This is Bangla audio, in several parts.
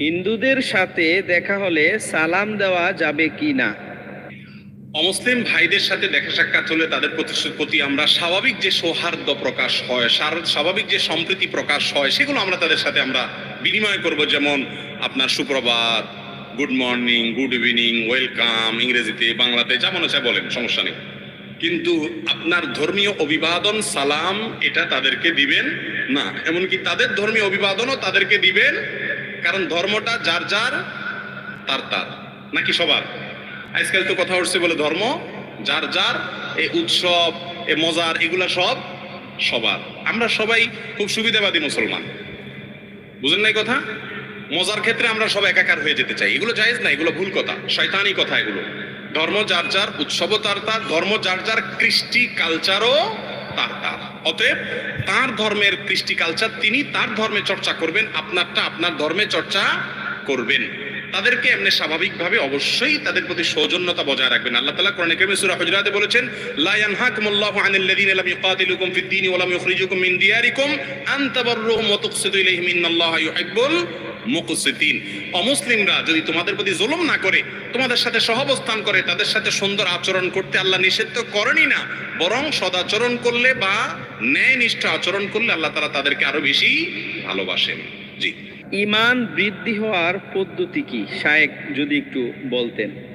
হিন্দুদের সাথে দেখা হলে সালাম দেওয়া যাবে কি না? অমুসলিম ভাইদের সাথে দেখা সাক্ষাৎ হলে তাদের প্রতি আমরা স্বাভাবিক যে সৌহার্দ্য প্রকাশ হয় স্বাভাবিক যে সম্প্রীতি প্রকাশ হয়, সেগুলো আমরা তাদের সাথে আমরা বিনিময় করব। যেমন আপনার সুপ্রভাত good morning good evening welcome ইংরেজিতে, বাংলাতে, যা মনে চায় বলেন, সমস্যা নেই। কিন্তু আপনার ধর্মীয় অভিবাদন, সালাম, এটা তাদেরকে দিবেন না। এমনকি তাদের ধর্মীয় অভিবাদনও তাদেরকে দিবেন কারণ ধর্মটা যার যার, তার তার। নাকি সবার? আজকাল তো কথা উঠছে বলে ধর্ম, যার যার, এই উৎসব এ মজার, এগুলা সব সবার। আমরা সবাই খুব সুবিধাবাদী মুসলমান। বুঝেন নাই কথা? মজার ক্ষেত্রে আমরা সব একাকার হয়ে যেতে চাই। এগুলো জায়েজ না, এগুলো ভুল কথা, শয়তানি কথা এগুলো। ধর্ম যার যার, উৎসবও তার তার, ধর্ম যার যার, কৃষ্টি কালচারও তার তার। অতএব তার ধর্মের কৃষ্টি কালচার তিনি তার ধর্মে চর্চা করবেন, আপনারটা আপনার ধর্মে চর্চা করবেন। তাদেরকে এমনি স্বাভাবিকভাবে অবশ্যই তাদের প্রতি সৌজন্যতা বজায় রাখবেন। আল্লাহ তাআলা কোরআনে কারিমে সূরা হুজুরাতে বলেছেন, লা ইয়ানহাকুমুল্লাহু আনিল লাযিনা লাম ইউকাতিলুকুম ফিদ দীনি ওয়া লাম ইখরিজুকুম মিন দিয়ারিকুম আন তাবাররুহুম ওয়া তুকসিতু ইলাইহিম ইন্নাল্লাহা ইউহিব্বুল মুকসিতিন অমুসলিমরা যদি তোমাদের প্রতি জুলুম না করে, তোমাদের সাথে সহবস্থান করে, তাদের সাথে সুন্দর আচরণ করতে আল্লাহ নিষেধ তো করেনই না। বরং সদাচরণ করলে বা ন্যায় ন্যায়নিষ্ঠ আচরণ করলে আল্লাহ তারা তাদেরকে আরও বেশি ভালোবাসেন। জি। ইমান বৃদ্ধি হওয়ার পদ্ধতি কি? শায়েক যদি একটু বলতেন।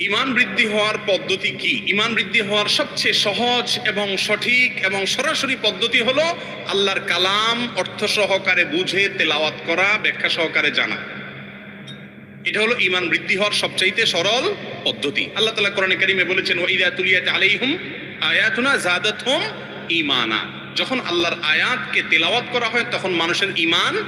ইমান বৃদ্ধি হওয়ার পদ্ধতি কি? ইমান বৃদ্ধি হওয়ার সবচেয়ে সহজ এবং সঠিক এবং সরাসরি পদ্ধতি হলো আল্লাহর কালাম অর্থ সহকারে বুঝে, তেলাওয়াত করা, ব্যাখ্যা সহকারে জানা। এটা হলো ইমান বৃদ্ধি হওয়ার সবচাইতে সরল পদ্ধতি। আল্লাহ তাআলা কোরআনে কারিমে বলেছেন ওয়াইদা তুলিয়াত আলাইহুম আয়াতুনা জাদাতহুম ঈমানা। যখন আল্লাহর আয়াতকে তেলাওয়াত করা হয়, তখন মানুষের ঈমান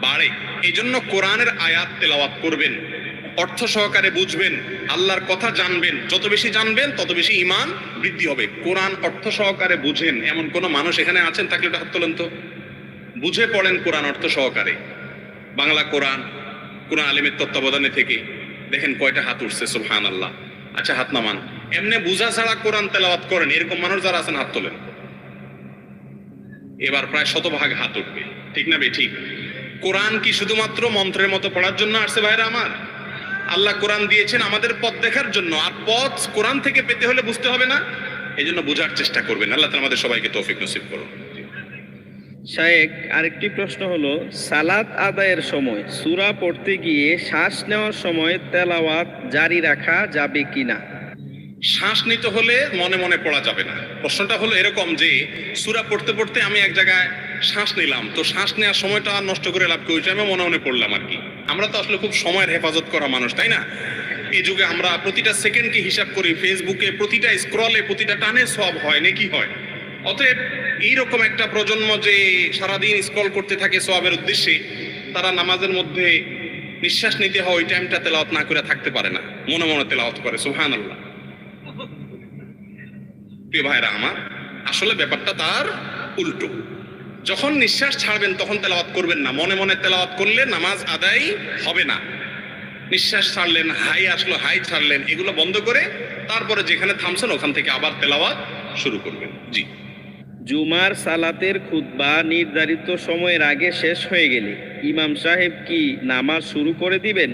বাড়ে। এই জন্য কোরআনের আয়াত তেলাওয়াত করবেন। অর্থ সহকারে বুঝবেন, আল্লাহর কথা জানবেন। যত বেশি জানবেন, তত বেশি ঈমান বৃদ্ধি হবে। কোরআন অর্থ সহকারে বুঝেন। এমন কোন মানুষ এখানে আছেন, তাকে হাত তোলেন তো। বুঝে পড়েন কোরআন অর্থ সহকারে। বাংলা কোরআন কোরআন আলিমের তত্ত্বাবধানে থেকে। দেখেন কয়টা হাত উঠছে সুবহান আল্লাহ আচ্ছা হাত নামান। এমনি বুঝা ছাড়া কোরআন তেলাওয়াত করেন, এরকম মানুষ যারা আছেন, হাত তোলেন। এবার প্রায় শতভাগ হাত উঠবে। ঠিক না বে? ঠিক। কোরআন কি শুধুমাত্র মন্ত্রের মতো পড়ার জন্য আসছে ভাইরা আমার? আল্লাহ কোরআন দিয়েছেন আমাদের পথ দেখার জন্য। আর পথ কোরআন থেকে পেতে হলে বুঝতে হবে না। এই জন্য বোঝার চেষ্টা করবেন। আল্লাহ তাআলা আমাদের সবাইকে তৌফিক নসিব করুন। শায়েক আরেকটি প্রশ্ন হলো সালাত আদায়ের সময় সূরা পড়তে গিয়ে শ্বাস নেওয়ার সময় তেলাওয়াত জারি রাখা যাবে কি না শ্বাস নিতে হলে মনে মনে পড়া যাবে না। প্রশ্নটা হলো এরকম যে সূরা পড়তে পড়তে আমি এক জায়গায় শ্বাস নিলাম। তো শ্বাস নেওয়ার সময়টা আর নষ্ট করে লাভ কি? ওই টাইমে মনে মনে পড়লাম আর কি। আমরা তো আসলে খুব সময়ের হেফাজত করা মানুষ, তাই না? এই যুগে আমরা প্রতিটা সেকেন্ডকে হিসাব করি ফেসবুকে প্রতিটা স্ক্রলে প্রতিটা টানে সব হয়, নাকি হয়? অতএব এইরকম একটা প্রজন্ম যে সারাদিন স্ক্রল করতে থাকে সবের উদ্দেশ্যে, তারা নামাজের মধ্যে নিঃশ্বাস নিতে হয়, ওই টাইমটা তেলাওয়াত না করে থাকতে পারে না। মনে মনে তেলাওয়াত করে সুহান আল্লাহ প্রিয় ভাইরা আমার, আসলে ব্যাপারটা তার উল্টো। যখন নিঃশ্বাস ছাড়বেন, তখন তেলাওয়াত করবেন না। মনে মনে তেলাওয়াত করলে নামাজ আদায় হবে না। নিঃশ্বাস ছাড়লেন, হাই আসলো, হাই ছাড়লেন, এগুলো বন্ধ করে তারপরে যেখানে থামছেন, ওখান থেকে আবার তেলাওয়াত শুরু করবেন। জি। জুমার সালাতের খুতবা নির্ধারিত সময়ের আগে শেষ হয়ে গেলে ইমাম সাহেব কি নামাজ শুরু করে দিবেন,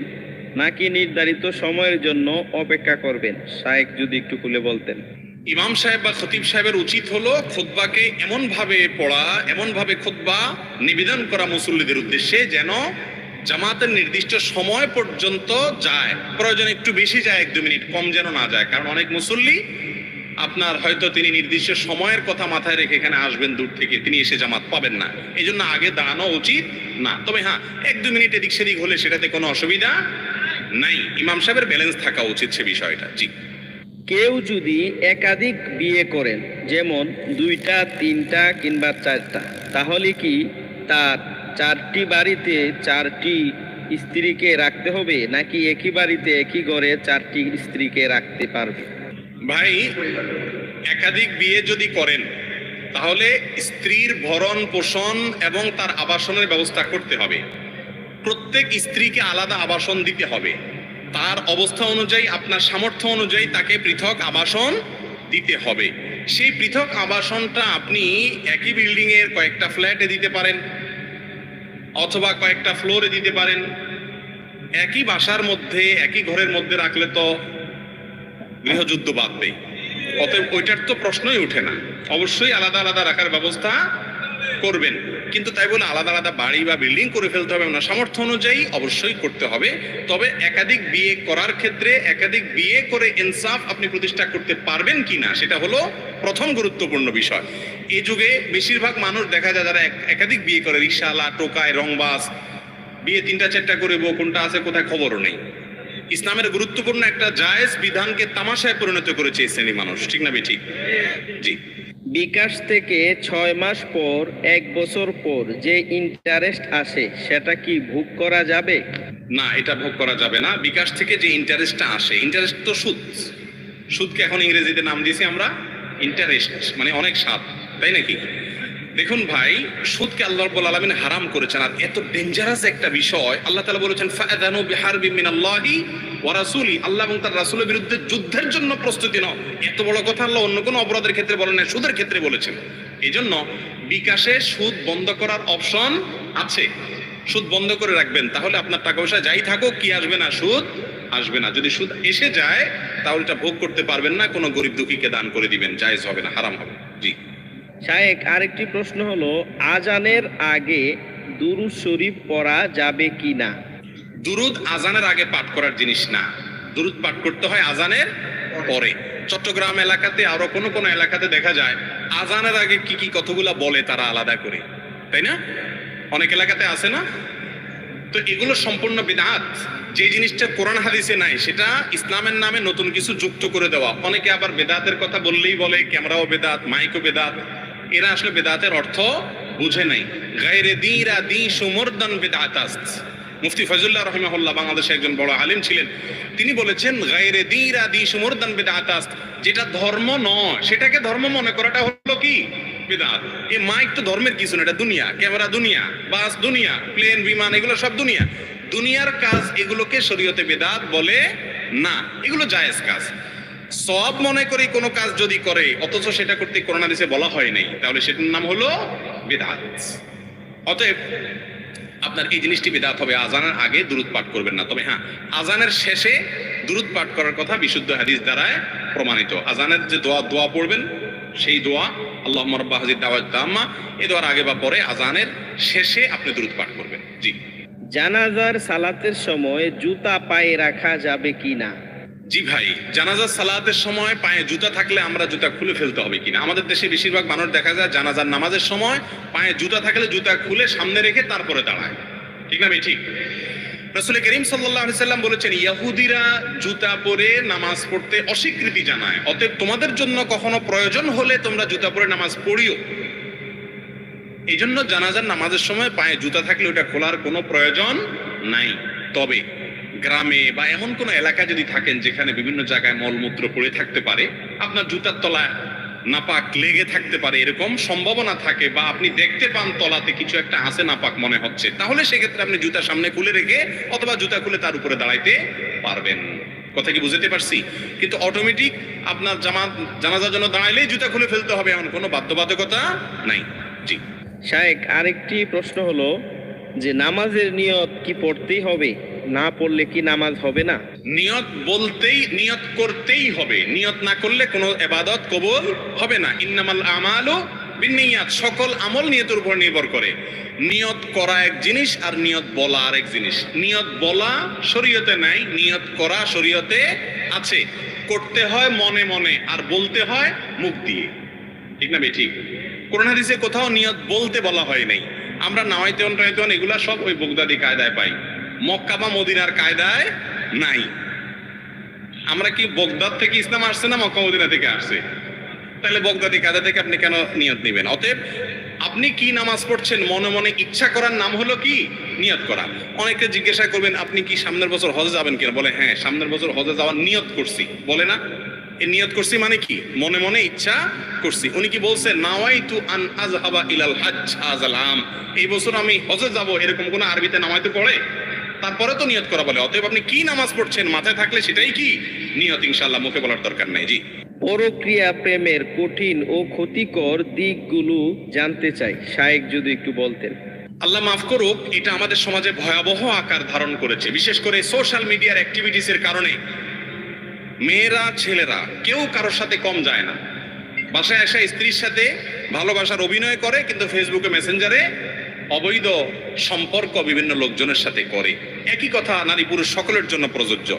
নাকি নির্ধারিত সময়ের জন্য অপেক্ষা করবেন? শায়েক যদি একটু খুলে বলতেন। ইমাম সাহেব বা খতিব সাহেবের উচিত হলো খুতবাকে এমন ভাবে পড়া এমন ভাবে খুতবা নিবেদন করা মুসল্লিদের উদ্দেশ্যে যেন জামাতের নির্দিষ্ট সময় পর্যন্ত যায়। প্রয়োজন একটু বেশি যায়, এক দু মিনিট কম যেন না যায়। কারণ অনেক মুসল্লি আপনার হয়তো তিনি নির্দিষ্ট সময়ের কথা মাথায় রেখে এখানে আসবেন দূর থেকে, তিনি এসে জামাত পাবেন না। এই জন্য আগে দাঁড়ানো উচিত না। তবে হ্যাঁ এক দু মিনিট এদিক সেদিক হলে সেটাতে কোনো অসুবিধা নাই। ইমাম সাহেবের ব্যালেন্স থাকা উচিত সে বিষয়টা। জি। কেউ যদি একাধিক বিয়ে করেন, যেমন দুইটা, তিনটা কিংবা চারটা, তাহলে কি তার চারটি বাড়িতে চারটি স্ত্রীকে রাখতে হবে, নাকি একই বাড়িতে একই ঘরে চারটি স্ত্রীকে রাখতে পারবে? ভাই, একাধিক বিয়ে যদি করেন, তাহলে স্ত্রীর ভরণ পোষণ এবং তার আবাসনের ব্যবস্থা করতে হবে। প্রত্যেক স্ত্রীকে আলাদা আবাসন দিতে হবে। তার অবস্থা অনুযায়ী, আপনার সামর্থ্য অনুযায়ী তাকে পৃথক আবাসন দিতে হবে। সেই পৃথক আবাসনটা আপনি একই বিল্ডিং এর কয়েকটা ফ্ল্যাটে দিতে পারেন অথবা কয়েকটা ফ্লোরে দিতে পারেন। একই বাসার মধ্যে, একই ঘরের মধ্যে রাখলে তো গৃহযুদ্ধ বাঁধবে অতএব ওইটার তো প্রশ্নই ওঠে না। অবশ্যই আলাদা আলাদা রাখার ব্যবস্থা করবেন। কিন্তু তাই বলে আলাদা আলাদা বাড়ি বা বিল্ডিং করে ফেলতে হবে না। সামর্থ্য অনুযায়ী অবশ্যই করতে হবে। তবে একাধিক বিয়ে করার ক্ষেত্রে একাধিক বিয়ে করে ইনসাফ আপনি প্রতিষ্ঠা করতে পারবেন কিনা সেটা হলো প্রথম গুরুত্বপূর্ণ বিষয়। এ যুগে বেশিরভাগ মানুষ দেখা যায় যারা এক- একাধিক বিয়ে করে। রিক্সাওয়ালা টোকায়, রংবাস, বিয়ে তিনটা চারটা করে কোনটা আছে, কোথায় খবরও নেই। ইসলামের গুরুত্বপূর্ণ একটা জায়েজ বিধানকে তামাশায় পরিণত করেছে এই শ্রেণি মানুষ। ঠিক না বে ঠিক? জি। বিকাশ থেকে ছয় মাস পর, এক বছর পর যে ইন্টারেস্ট আসে, সেটা কি ভোগ করা যাবে? না, এটা ভোগ করা যাবে না। বিকাশ থেকে যে ইন্টারেস্টটা আসে ইন্টারেস্ট তো সুদ। সুদকে এখন ইংরেজিতে নাম দিয়েছি আমরা ইন্টারেস্ট মানে অনেক সাপ তাই নাকি? দেখুন ভাই, সুদকে আল্লাহ রাব্বুল আলামিন হারাম করেছেন। আর এত ডেঞ্জারাস একটা বিষয়, আল্লাহ তাআলা বলেছেন ফাআদানু বিহারবি মিনাল্লাহি ওয়া রাসূলি। আল্লাহ এবং তার রাসূলের বিরুদ্ধে যুদ্ধের জন্য প্রস্তুতি নাও। এত বড় কথা আল্লাহ অন্য কোনো অপরাধের ক্ষেত্রে বলেন না সুদের ক্ষেত্রে বলেছেন। এই জন্য বিকাশে সুদ বন্ধ করার অপশন আছে। সুদ বন্ধ করে রাখবেন, তাহলে আপনার টাকা পয়সা যাই থাকুক, কি আসবে না সুদ, আসবে না। যদি সুদ এসে যায়, তাহলে এটা ভোগ করতে পারবেন না, কোনো গরিব দুঃখীকে দান করে দিবেন, জায়েজ হবে না, হারাম হবে। জি। শায়েক আরেকটি প্রশ্ন হলো, আজানের আগে দুরুদ শরীফ পড়া যাবে কি না? দুরুদ আজানের আগে পাঠ করার জিনিস না। দুরুদ পাঠ করতে হয় আজানের পরে। চট্টগ্রাম এলাকাতে, আরও কোনো কোনো এলাকাতে দেখা যায়, আজানের আগে কি কি কতগুলা বলে তারা আলাদা করে। তাই না? অনেক এলাকাতে আছে না? তো এগুলো সম্পূর্ণ বিদাত। যে জিনিসটা কোরআন হাদিসে নাই, সেটা ইসলামের নামে নতুন কিছু যুক্ত করে দেওয়া। অনেকে আবার বেদাতের কথা বললেই বলে, ক্যামেরাও বেদাত, মাইকও বেদাত। এরা আসলে বেদাতের অর্থ বুঝে নাই। গায়রে দিরা দি সুমর্দান বেদাতাস্ত। মুফতি ফজলুল্লাহ রহিমাহুল্লাহ বাংলাদেশে একজন বড় আলিম ছিলেন। তিনি বলেছেন, গায়রে দিরা দি সুমর্দান বেদাতাস্ত, যেটা ধর্ম নয়, সেটাকে ধর্ম মনে করাটা হলো কি? বেদাত। এই মাইক তো ধর্মের কিছু না, এটা দুনিয়া। ক্যামেরা দুনিয়া, বাস দুনিয়া, প্লেন, বিমান, এগুলো সব দুনিয়া। দুনিয়ার কাজ এগুলোকে শরীয়তে বেদাত বলে না, এগুলো জায়েজ কাজ। সব মনে করে কোনো কাজ যদি করে, অথচ সেটা করতে করোনা দেশে বলা হয় নাই, তাহলে সেটার নাম হলো বেদাত। অতএব আপনার এই জিনিসটি বেদাত হবে, আজানের আগে দুরুদ পাঠ করবেন না। তবে হ্যাঁ আজানের শেষে দুরুদ পাঠ করার কথা বিশুদ্ধ হাদিস দ্বারায় প্রমাণিত। আজানের যে দোয়া দোয়া পড়বেন, সেই দোয়া আল্লাহ মরব্বা হাজির দাওয়াত দাম্মা এ দোয়ার আগে বা পরে আজানের শেষে আপনি দুরুদ পাঠ করবেন। জি। জানাজার সালাতের সময় জুতা পায়ে রাখা যাবে কি না? জি ভাই, জানাজার সালাতের সময় পায়ে জুতা থাকলে আমরা জুতা খুলে ফেলতে হবে কিনা? আমাদের দেশে বেশিরভাগ মানুষ দেখা যায় জানাজার নামাজের সময় পায়ে জুতা থাকলে জুতা খুলে সামনে রেখে তারপরে দাঁড়ায়। ঠিক না ভাই? ঠিক। রসুল করিম সাল্লাহ সাল্লাম বলেছেন, ইয়াহুদিরা জুতা পরে নামাজ পড়তে অস্বীকৃতি জানায়। অতএব তোমাদের জন্য কখনো প্রয়োজন হলে তোমরা জুতা পরে নামাজ পড়িও। এই জন্য জানাজার নামাজের সময় পায়ে জুতা থাকলে ওটা খোলার কোনো প্রয়োজন নাই। তবে গ্রামে বা এমন কোন এলাকা যদি থাকেন যেখানে বিভিন্ন জায়গায় মলমূত্র পড়ে থাকতে পারে, আপনার জুতার তলায় নাপাক লেগে থাকতে পারে, এরকম সম্ভাবনা থাকে বা আপনি দেখতে পান তলাতে কিছু একটা আছে নাপাক মনে হচ্ছে, তাহলে সেক্ষেত্রে আপনি জুতা সামনে খুলে রেখে অথবা জুতা খুলে তার উপরে দাঁড়াইতে পারবেন। কথা কি বুঝতে পারছি? কিন্তু অটোমেটিক আপনার জামা জানাজার জন্য দাঁড়াইলেই জুতা খুলে ফেলতে হবে, এমন কোনো বাধ্যবাধকতা নাই। জি। শায়েক, আরেকটি প্রশ্ন হলো যে নামাজের নিয়ত কি পড়তেই হবে? না পড়লে কি নামাজ হবে না? নিয়ত বলতেই, নিয়ত করতেই হবে। নিয়ত না করলে কোনো এবাদত কবল হবে না। ইন্নামাল আমালু বিনিয়াত, সকল আমল নিয়তের উপর নির্ভর করে। নিয়ত করা এক জিনিস আর নিয়ত বলা আরেক জিনিস। নিয়ত বলা শরীয়তে নাই, নিয়ত করা শরীয়তে আছে। করতে হয় মনে মনে, আর বলতে হয় মুখ দিয়ে। ঠিক না ঠিক? কোরআন হাদিসে কোথাও নিয়ত বলতে বলা হয় নাই। আমরা নাওয়াইতেন টাইতেন এগুলা সব ওই বগদাদি কায়দায় পাই। মক্কা বা মদিনার কায়দায় নাই। আমরা কি বগদাদ থেকে ইসলাম আসছে না মক্কা মদিনা থেকে আসছে? তাহলে বগদাদি কায়দা থেকে আপনি কেন নিয়ত নেবেন? অতএব আপনি কি নামাজ পড়ছেন মনে মনে ইচ্ছা করার নাম হলো কি? নিয়ত করা। অনেকে জিজ্ঞাসা করবেন, আপনি কি সামনের বছর হজে যাবেন কিনা? বলে হ্যাঁ সামনের বছর হজে যাওয়ার নিয়ত করছি। বলে না? এ নিয়ত করছি মানে কি? মনে মনে ইচ্ছা করছি। উনি কি বলছেন নাওয়াই টু আন আজহাবা ইলাল হজ আজাল এই বছর আমি হজে যাব এরকম কোনো আরবিতে নামাইতে পড়ে? তারপরে তো নিয়ত করা বলে। অতএব আপনি কি নামাজ পড়ছেন মাথায় থাকলে সেটাই কি? নিয়ত ইনশাআল্লাহ মুখে বলার দরকার নাই। জি। পরক্রিয়া প্রেমের কঠিন ও ক্ষতিকর দিকগুলো জানতে চাই। শায়েক যদি একটু বলতেন। আল্লাহ মাফ করুক এটা আমাদের সমাজে ভয়াবহ আকার ধারণ করেছে। বিশেষ করে সোশ্যাল মিডিয়ার অ্যাক্টিভিটিসের কারণে। মেয়েরা ছেলেরা কেউ কারোর সাথে কম যায় না। বাসায় আসা স্ত্রীর সাথে ভালোবাসার অভিনয় করে কিন্তু ফেসবুকে মেসেঞ্জারে অবৈধ সম্পর্ক বিভিন্ন লোকজনের সাথে করে। একই কথা নারী পুরুষ সকলের জন্য প্রযোজ্য।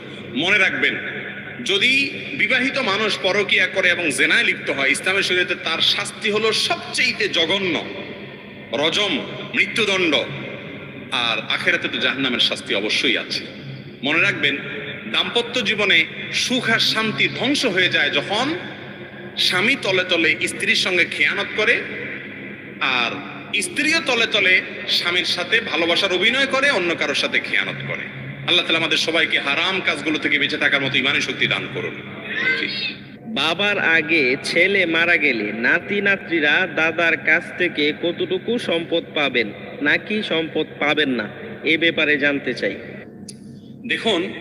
মনে রাখবেন, যদি বিবাহিত মানুষ পরকিয়া করে এবং জেনায় লিপ্ত হয়, ইসলামের শরীয়তে তার শাস্তি হলো সবচেয়ে জঘন্য, রজম, মৃত্যুদণ্ড, আর আখেরাতে তো জাহান্নামের শাস্তি অবশ্যই আছে। মনে রাখবেন, দাম্পত্য জীবনে সুখ আর শান্তি ধ্বংস হয়ে যায় যখন স্বামী তলে তলে স্ত্রীর সঙ্গে খেয়ানত করে, আর স্ত্রীও তলে তলে স্বামীর সাথে ভালোবাসার অভিনয় করে অন্য কারোর সাথে খেয়ানত করে। আল্লাহ তালা আমাদের সবাইকে হারাম কাজগুলো থেকে বেঁচে থাকার মতো ইমানের শক্তি দান করুন। বাবার আগে ছেলে মারা গেলে নাতি নাতনিরা দাদার কাছ থেকে কতটুকু সম্পদ পাবেন নাকি সম্পদ পাবেন না এ ব্যাপারে জানতে চাই। দেখুন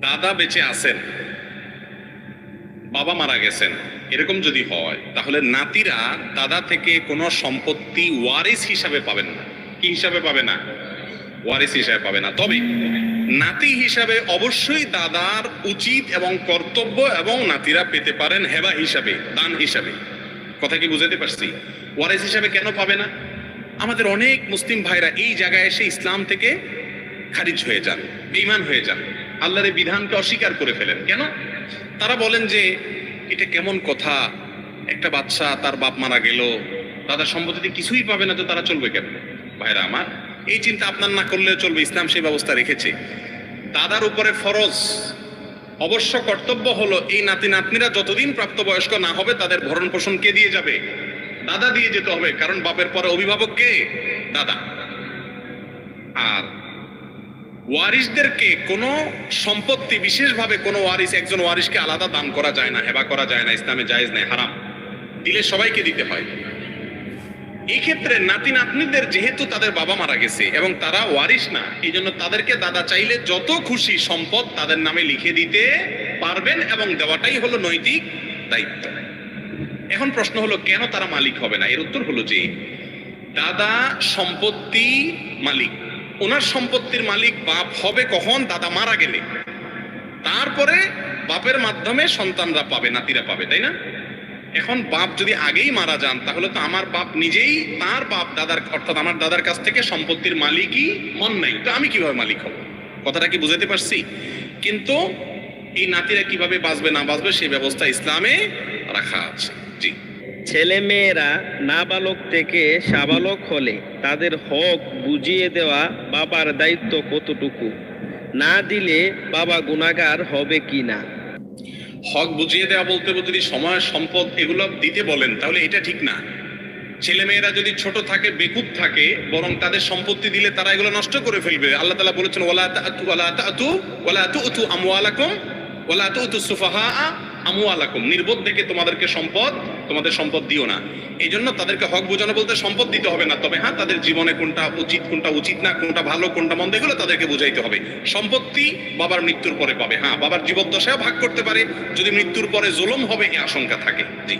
দাদা বেঁচে আছেন। বাবা মারা গেছেন, এরকম যদি হয়, তাহলে নাতিরা দাদা থেকে কোনো সম্পত্তি ওয়ারিস হিসাবে পাবেন না। কি হিসাবে পাবে না? ওয়ারিস হিসাবে পাবে না। তবে নাতি হিসাবে অবশ্যই দাদার উচিত এবং কর্তব্য এবং নাতিরা পেতে পারেন হেবা হিসাবে, দান হিসাবে। কথা কি বুঝাতে পারছি? ওয়ারিস হিসাবে কেন পাবে না? আমাদের অনেক মুসলিম ভাইরা এই জায়গায় এসে ইসলাম থেকে খারিজ হয়ে যান, বেঈমান হয়ে যান। আল্লাহর এই বিধানকে অস্বীকার করে ফেলেন। কেন? তারা বলেন যে, এটা কেমন কথা? একটা বাচ্চা, তার বাপ মারা গেল দাদার সম্পত্তিতে কিছুই পাবে না, তো তারা চলবে কেন? ভাইরা আমার, এই চিন্তা আপনার না করলেও চলবে, ইসলাম সেই ব্যবস্থা রেখেছে। দাদার উপরে ফরজ। অবশ্য কর্তব্য হলো, এই নাতি নাতনিরা যতদিন প্রাপ্তবয়স্ক না হবে, তাদের ভরণ পোষণ কে দিয়ে যাবে? দাদা দিয়ে যেতে হবে, কারণ বাপের পরে অভিভাবক কে? দাদা। আর ওয়ারিসদেরকে কোনো সম্পত্তি, বিশেষভাবে কোনো ওয়ারিস একজন ওয়ারিসকে আলাদা দান করা যায় না, হেবা করা যায় না, ইসলামে জায়েজ নেই, হারাম। দিলে সবাইকে দিতে হয়। এই ক্ষেত্রে নাতি নাতনিদের যেহেতু তাদের বাবা মারা গেছে এবং তারা ওয়ারিস না এই জন্য তাদেরকে দাদা চাইলে যত খুশি সম্পদ তাদের নামে লিখে দিতে পারবেন এবং দেওয়াটাই হলো নৈতিক দায়িত্ব। এখন প্রশ্ন হলো, কেন তারা মালিক হবে না? এর উত্তর হলো যে, দাদা সম্পত্তি মালিক। ওনার সম্পত্তির মালিক বাপ হবে কখন? দাদা মারা গেলে। তারপরে বাপের মাধ্যমে সন্তানরা পাবে, নাতিরা পাবে, তাই না? এখন বাপ যদি আগেই মারা যান, তাহলে তো আমার বাপ নিজেই তার বাপ দাদার, অর্থাৎ আমার দাদার কাছ থেকে সম্পত্তির মালিকই মন নাই। তো আমি কীভাবে মালিক হব? কথাটা কি বুঝাতে পারছি? কিন্তু এই নাতিরা কীভাবে বাঁচবে, না বাঁচবে সেই ব্যবস্থা ইসলামে রাখা আছে। ছেলে মেয়েরা নাবালক থেকে সাবালক হলে তাদের হক বুঝিয়ে দেওয়া বাবার দায়িত্ব কতটুকু? না দিলে বাবা গুণাগার হবে কি না? হক বুঝিয়ে দেওয়া বলতে যদি সময় সম্পদ এগুলো দিতে বলেন, তাহলে এটা ঠিক না। ছেলে মেয়েরা যদি ছোট থাকে, বেকুব থাকে, বরং তাদের সম্পত্তি দিলে তারা এগুলো নষ্ট করে ফেলবে। আল্লাহ তালা বলেছেন ওলা তাতু ওলা তাতু ওলা তুতু আমওয়ালাকুম ওলা তুতু সুফাহা আমওয়ালাকুম নির্বোধ দেখে তোমাদেরকে সম্পদ, তোমাদের সম্পদ দিও না। এই জন্য তাদেরকে হক বোঝানো বলতে সম্পদ দিতে হবে না। তবে হ্যাঁ তাদের জীবনে কোনটা উচিত কোনটা উচিত না, কোনটা ভালো, কোনটা মন্দ, এগুলো তাদেরকে বুঝাইতে হবে। সম্পত্তি বাবার মৃত্যুর পরে পাবে। হ্যাঁ বাবার জীবদ্দশায় ভাগ করতে পারে। যদি মৃত্যুর পরে জোলম হবে, এই আশঙ্কা থাকে। জি।